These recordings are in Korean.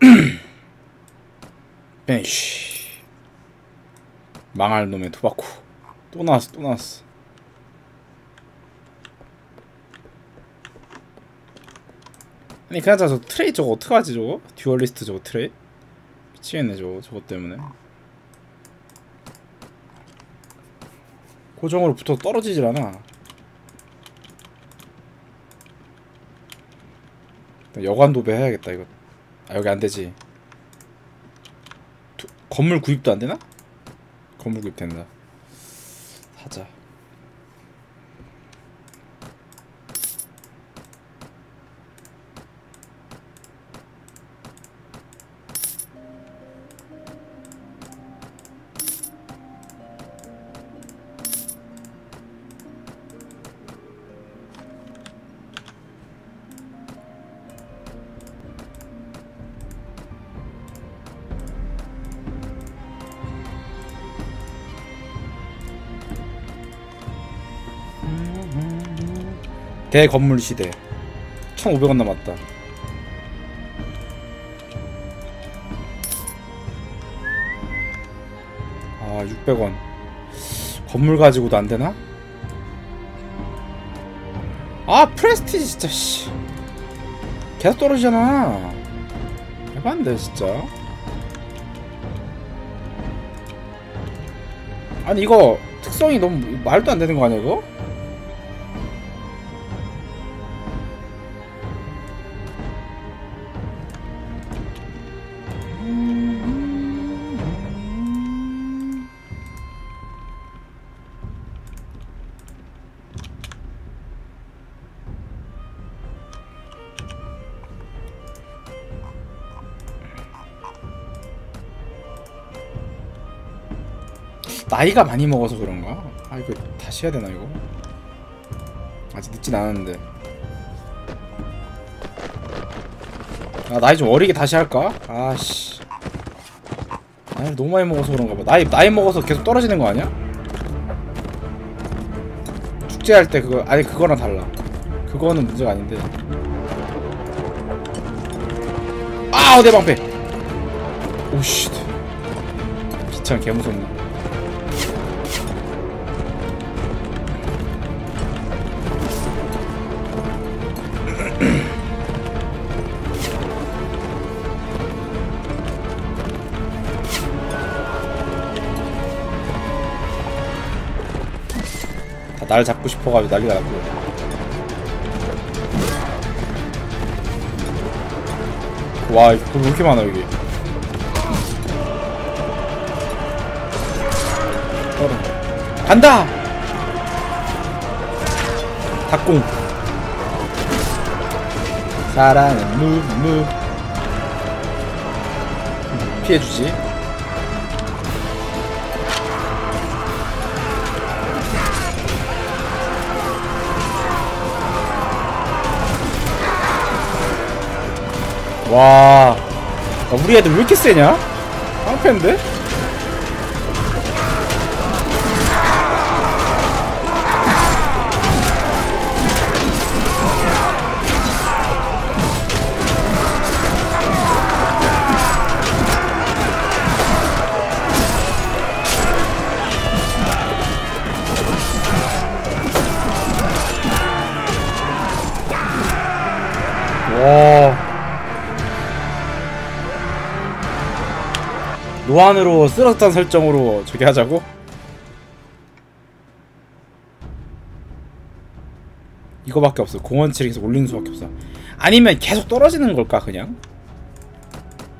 벤쉬 망할 놈의 투바코 또 나왔어 또 나왔어. 아니 그나저나 저 트레이 저거 어떡하지 저거? 듀얼리스트 저거 트레이? 미치겠네 저거 저거 때문에. 고정으로 붙어 떨어지질 않아. 여관 도배 해야겠다 이거 아 여기 안되지. 두, 건물 구입도 안되나? 건물 구입 된다. 사자 대건물 시대. 1500원 남았다. 아 600원. 건물 가지고도 안되나? 아 프레스티지 진짜 씨. 계속 떨어지잖아. 해봤는데 진짜. 아니 이거 특성이 너무 말도 안 되는 거 아니야 이거? 나이가 많이 먹어서 그런가? 아 이거 다시 해야 되나 이거? 아직 늦진 않았는데 아 나이 좀 어리게 다시 할까? 아씨 나이를 너무 많이 먹어서 그런가 봐 나이 나이 먹어서 계속 떨어지는 거 아니야? 축제할 때 그거 아니 그거랑 달라 그거는 문제가 아닌데 아우 내 방패 오씨 비참 개무섭네 날 잡고 싶어가지고 난리가 났고. 와 이거 왜 이렇게 많아 여기? 간다! 닭공. 사랑은 무무. 피해주지 와 우리 애들 왜 이렇게 세냐? 깡패인데? 무한으로 쓰러졌다는 설정으로 저기 하자고? 이거밖에 없어 공원치를 계속 올리는 수밖에 없어 아니면 계속 떨어지는 걸까 그냥?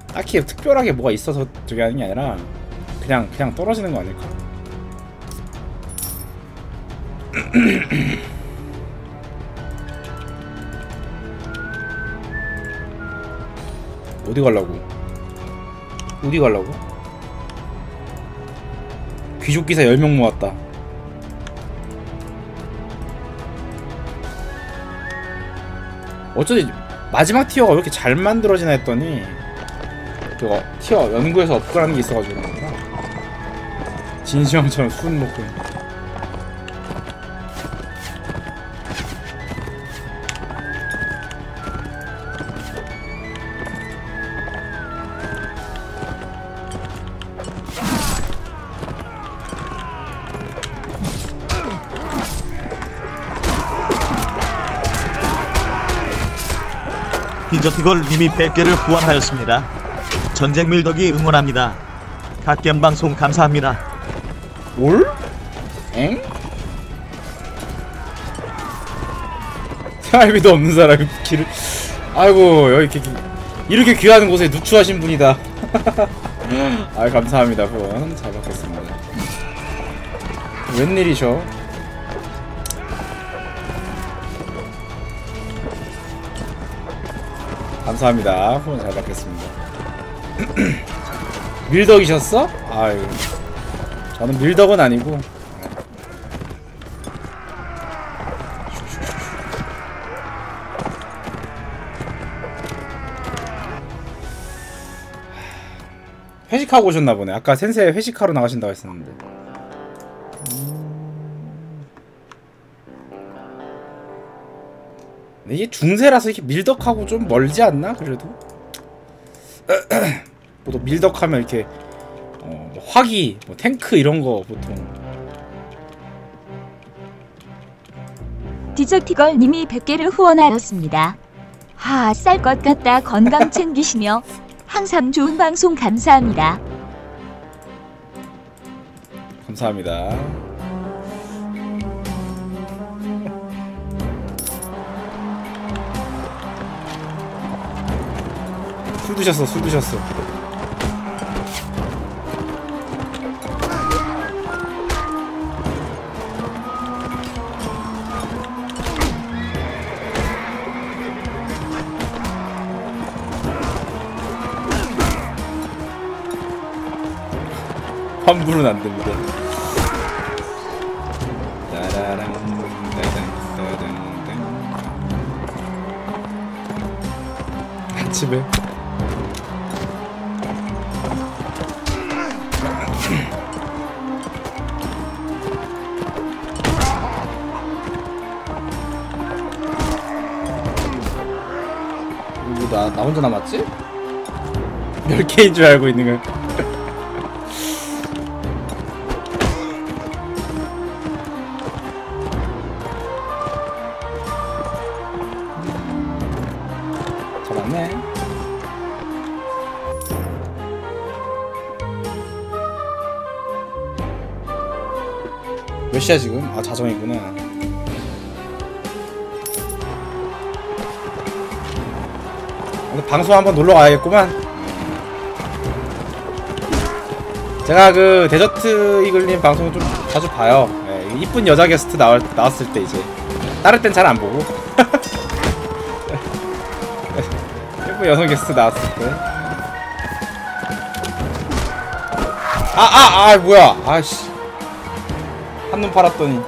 딱히 특별하게 뭐가 있어서 저기 하는 게 아니라 그냥 그냥 떨어지는 거 아닐까? 어디 갈라고? 어디 갈라고? 귀족기사 10명 모았다. 어쩌지 마지막 티어가 왜 이렇게 잘 만들어지나 했더니 그거 티어 연구에서 업그라는 게 있어가지고 진시황처럼 수은 먹고 디저티걸 님이 100개를 후원하였습니다. 전쟁 밀덕이 응원합니다. 갓겜 방송 감사합니다. 올? 엥? 생활비도 없는 사람이 길을 아이고 여기 이렇게 이렇게 귀한 곳에 누추하신 분이다 아 감사합니다 후원 잘 받겠습니다 웬일이셔 감사합니다 후원 잘 받겠습니다 밀덕이셨어? 아유 저는 밀덕은 아니고 회식하고 오셨나 보네. 아까 센세 회식하러 나가신다고 했었는데. 이게 중세라서 이렇게 밀덕하고 좀 멀지 않나? 그래도 보통 밀덕하면 이렇게 어, 뭐 화기, 뭐 탱크 이런 거 보통 디저티걸 님이 100개를 후원하였습니다. 하, 쌀 것 같다 건강 챙기시며 항상 좋은 방송 감사합니다. 감사합니다. 드셨어, 술 드셨어. 환불은 안 됩니다. 나, 나 혼자 남았지? 10개인 줄 알고 있는 거야. 몇 시야 지금? 아 자정이구나. 방송 한번 놀러 가야겠구만. 제가 그 데저트 이글님 방송 좀 자주 봐요. 예, 이쁜 여자 게스트 나왔, 나왔을 때 이제 다른 땐 잘 안 보고. 예쁜 여성 게스트 나왔을 때. 아, 아, 아, 뭐야. 아씨. 한눈 팔았더니.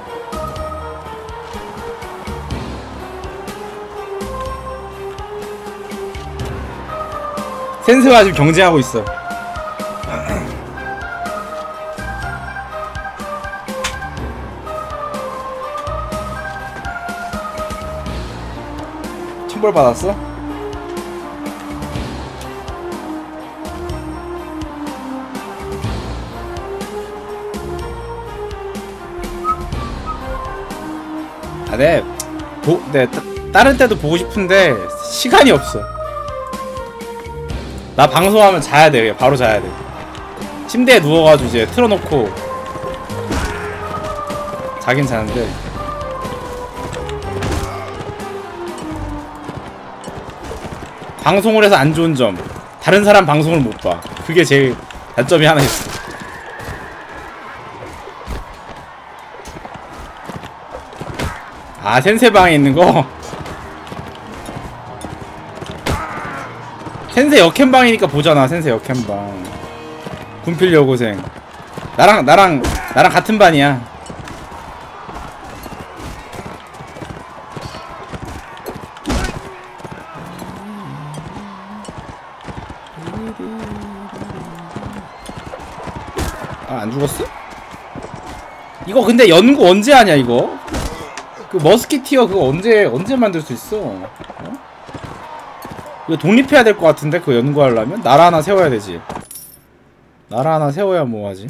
센스가 지금 경쟁하고 있어. 천벌 받았어? 아, 네. 보, 네, 따, 다른 때도 보고 싶은데 시간이 없어. 나 방송하면 자야 돼. 바로 자야 돼. 침대에 누워가지고 이제 틀어놓고 자긴 자는데 방송을 해서 안 좋은 점 다른 사람 방송을 못 봐. 그게 제일 단점이 하나 있어. 아 센세방에 있는 거? 센세 역캠방이니까 보잖아 센세 역캠방 군필 여고생 나랑 나랑 나랑 같은 반이야 아 안 죽었어? 이거 근데 연구 언제 하냐 이거? 그 머스키티어 그거 언제 언제 만들 수 있어? 어? 이거 독립해야 될 것 같은데 그거 연구하려면 나라 하나 세워야 되지. 나라 하나 세워야 뭐하지?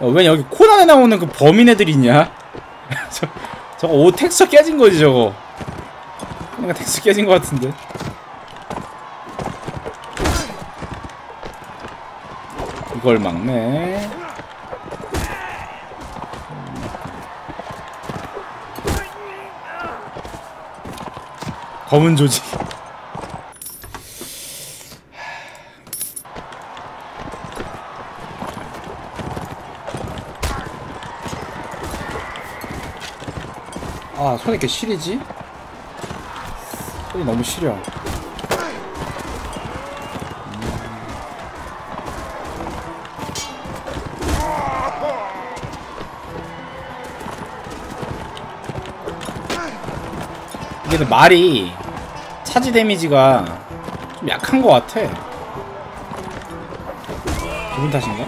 왜 여기 코난에 나오는 그 범인 애들 있냐? 저, 저거 옷 텍스처 깨진 거지 저거. 그러니까 텍스처 깨진 거 같은데. 이걸 막네. 검은 조직 손이 이렇게 시리지? 손이 너무 시려 이게 말이 차지 데미지가 좀 약한 것 같아 기분 탓인가?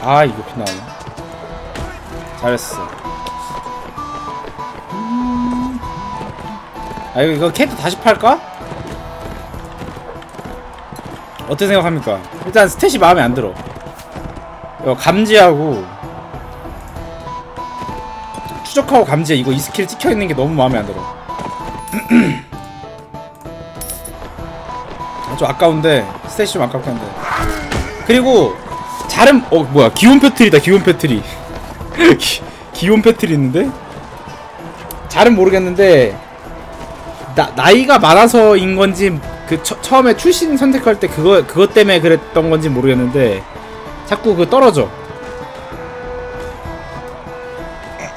아 이거 피나오네 잘했어. 아 이거, 이거 캐릭터 다시 팔까? 어떻게 생각합니까? 일단 스탯이 마음에 안 들어. 이거 감지하고 추적하고 감지 이거 이 스킬 찍혀 있는 게 너무 마음에 안 들어. 아, 좀 아까운데 스탯이 좀 아깝긴 한데. 그리고 자름 어 뭐야 기온 패틀이다 기온 패틀이. 기, 기온 패틀이 있는데? 잘은 모르겠는데 나, 나이가 많아서인 건지 그 처, 처음에 출신 선택할 때 그거 그것 때문에 그랬던 건지 모르겠는데 자꾸 그 떨어져.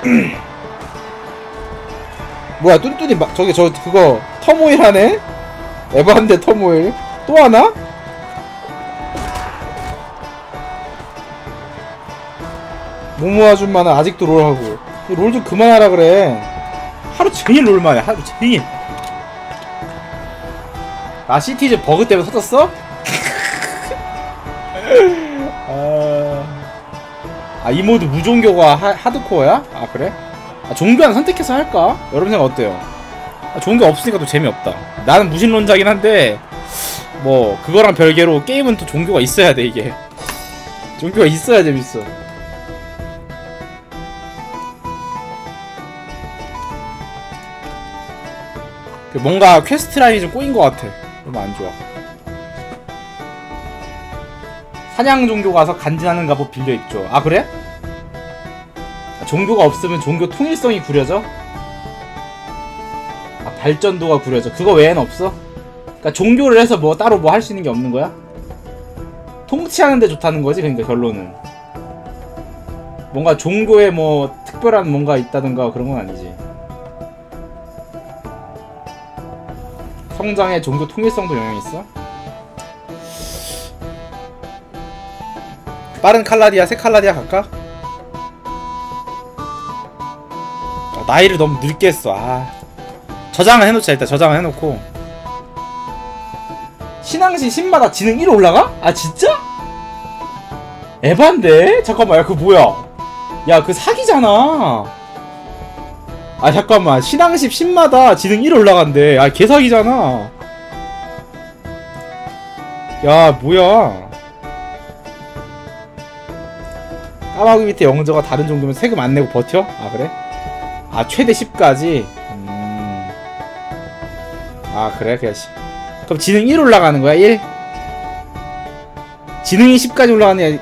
뭐야 뚠뚠이 막 저기 저 그거 터모일 하네? 에반데 터모일 또 하나? 모모 아줌마는 아직도 롤하고 롤 좀 그만하라 그래 하루 종일 롤만 해 하루 종일 나 시티즈 버그 때문에 터졌어? 아... 아, 이 모드 무종교가 하, 하드코어야? 아, 그래? 아, 종교 하나 선택해서 할까? 여러분 생각 어때요? 아, 종교 없으니까 또 재미없다. 나는 무신론자긴 한데, 뭐, 그거랑 별개로 게임은 또 종교가 있어야 돼, 이게. 종교가 있어야 재밌어. 뭔가 퀘스트 라인이 좀 꼬인 것 같아. 너무 안 좋아. 사냥 종교 가서 간지나는 갑옷 빌려 입죠. 아 그래? 아, 종교가 없으면 종교 통일성이 구려져? 아 발전도가 구려져. 그거 외에는 없어? 그러니까 종교를 해서 뭐 따로 뭐 할 수 있는 게 없는 거야? 통치하는데 좋다는 거지. 그러니까 결론은 뭔가 종교에 뭐 특별한 뭔가 있다든가 그런 건 아니지. 성장에 종교 통일성도 영향이 있어? 빠른 칼라디아, 새 칼라디아 갈까? 아, 나이를 너무 늦게 했어. 아. 저장을 해놓자, 일단 저장을 해놓고. 신앙시 10마다 지능 1 올라가? 아, 진짜? 에반데? 잠깐만, 야, 그거 뭐야? 야, 그 사기잖아. 아 잠깐만 신앙십 10마다 지능 1 올라간대 아 개사기잖아 야 뭐야 까마귀 밑에 영저가 다른 종교면 세금 안 내고 버텨? 아 그래? 아 최대 10까지? 음... 아 그래? 시... 그럼 지능 1 올라가는 거야 1? 지능이 10까지 올라가는 애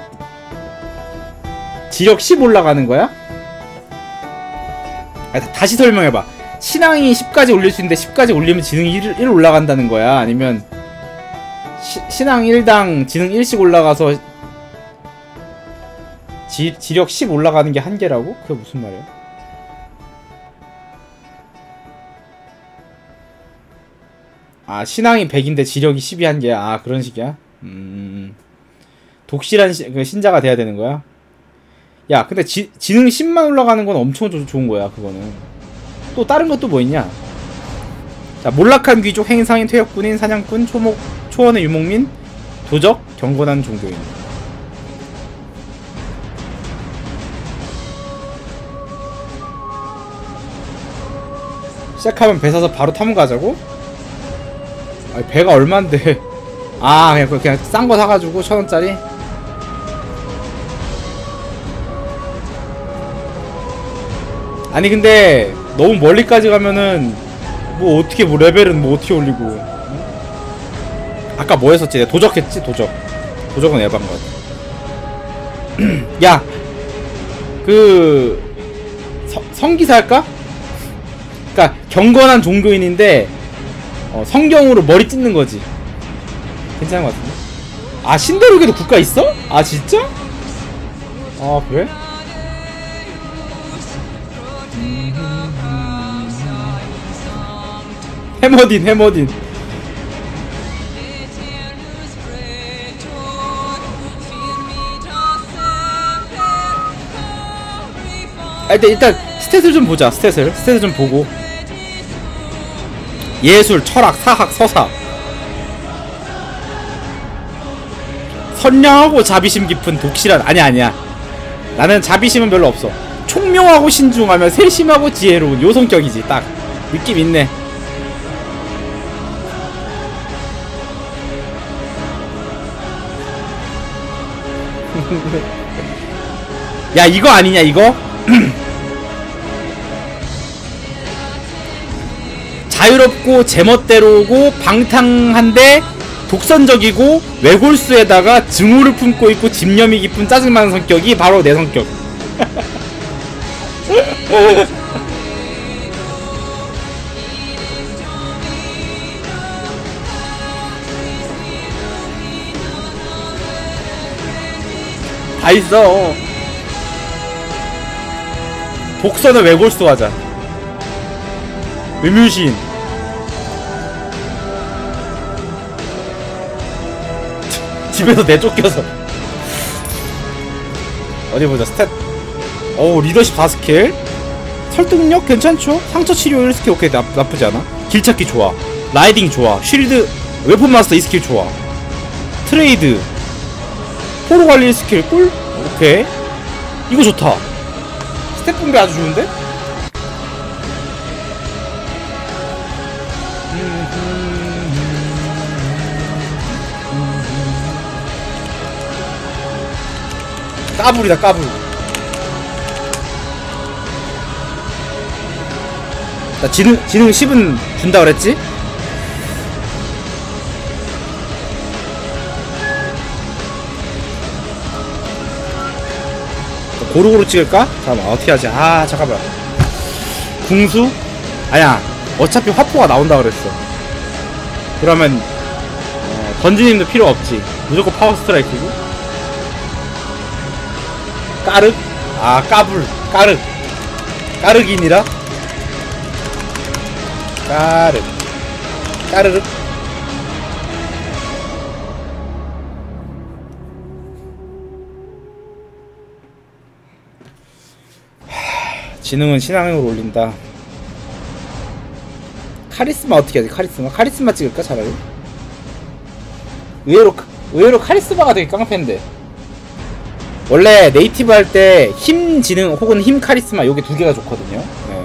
지력 10 올라가는 거야? 아, 다- 다시 설명해봐. 신앙이 10까지 올릴 수 있는데 10까지 올리면 지능이 1, 1 올라간다는 거야? 아니면 시, 신앙 1당 지능 1씩 올라가서 지, 지력 10 올라가는 게 한계라고? 그게 무슨 말이야? 아 신앙이 100인데 지력이 10이 한계야? 아 그런 식이야? 음 독실한 시, 그 신자가 돼야 되는 거야? 야 근데 지, 지능 10만 올라가는 건 엄청 조- 좋은 거야 그거는. 또 다른 것도 뭐 있냐? 자 몰락한 귀족 행상인 퇴역군인 사냥꾼 초목 초원의 유목민 도적 경건한 종교인. 시작하면 배 사서 바로 탐험 가자고? 아니 배가 얼만데? 아 그냥 그- 그냥 싼 거 사가지고 천 원짜리 아니 근데 너무 멀리까지 가면은 뭐 어떻게 뭐 레벨은 뭐 어떻게 올리고 응? 아까 뭐 했었지 내가 도적했지 도적 도적은 에반 것 같아 야그 성기사 할까? 그니까 경건한 종교인인데 어, 성경으로 머리 찢는 거지 괜찮은 것 같은데 아 신대륙에도 국가 있어? 아 진짜? 아 그래? 해머딘 해머딘. 아 일단 일단 스탯을 좀 보자 스탯을. 스탯을 좀 보고. 예술 철학 사학 서사. 선량하고 자비심 깊은 독실한 아니 아니야. 나는 자비심은 별로 없어 총명하고 신중하며 세심하고 지혜로운 요 성격이지. 딱 느낌 있네. 야 이거 아니냐 이거? 자유롭고 제멋대로고 방탕한데 독선적이고 외골수에다가 증오를 품고 있고 집념이 깊은 짜증나는 성격이 바로 내 성격 다 있어. 독선을 외골수 하자. 의뮤신. 집에서 내쫓겨서. 어디 보자 스탯. 오 리더십 4스킬 설득력 괜찮죠? 상처 치료 1스킬 오케이 나, 나쁘지 않아. 길찾기 좋아. 라이딩 좋아. 쉴드 웨폰 마스터 2스킬 좋아. 트레이드. 포로 관리 스킬 꿀? 오케이. 이거 좋다. 스탯 분배 아주 좋은데? 까불이다 까불 나 지능 지능 10은 준다 그랬지? 고루고루 찍을까? 잠깐만 어떻게 하지? 아 잠깐만 궁수? 아니야 어차피 화포가 나온다 그랬어 그러면 어, 던지님도 필요 없지 무조건 파워 스트라이크고 까르? 아 까불 까르 까르기니라? 까르 까르르 하, 지능은 신앙으로 올린다 카리스마 어떻게 하지 카리스마? 카리스마 찍을까 차라리? 의외로 카- 의외로 카리스마가 되게 깡패인데 원래 네이티브 할 때 힘 지능 혹은 힘 카리스마 요게 두 개가 좋거든요. 네.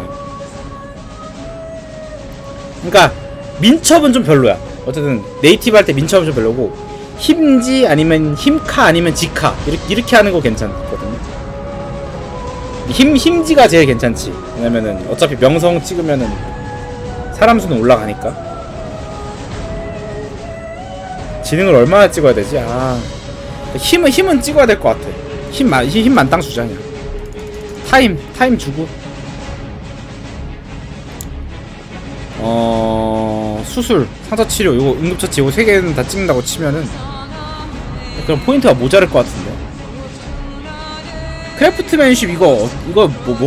그러니까 민첩은 좀 별로야. 어쨌든 네이티브 할 때 민첩은 좀 별로고 힘지 아니면 힘카 아니면 지카 이렇게 이렇게 하는 거 괜찮거든요. 힘 힘지가 제일 괜찮지. 왜냐면은 어차피 명성 찍으면은 사람 수는 올라가니까. 지능을 얼마나 찍어야 되지? 아 힘은 힘은 찍어야 될 것 같아. 힘만 힘, 힘 만땅 주자 그냥. 타임 타임 주고. 수술 상처 치료 요거 응급처치 요거 세 개는 다 찍는다고 치면은 그럼 포인트가 모자랄 것 같은데. 크래프트맨십 이거 이거 뭐, 뭐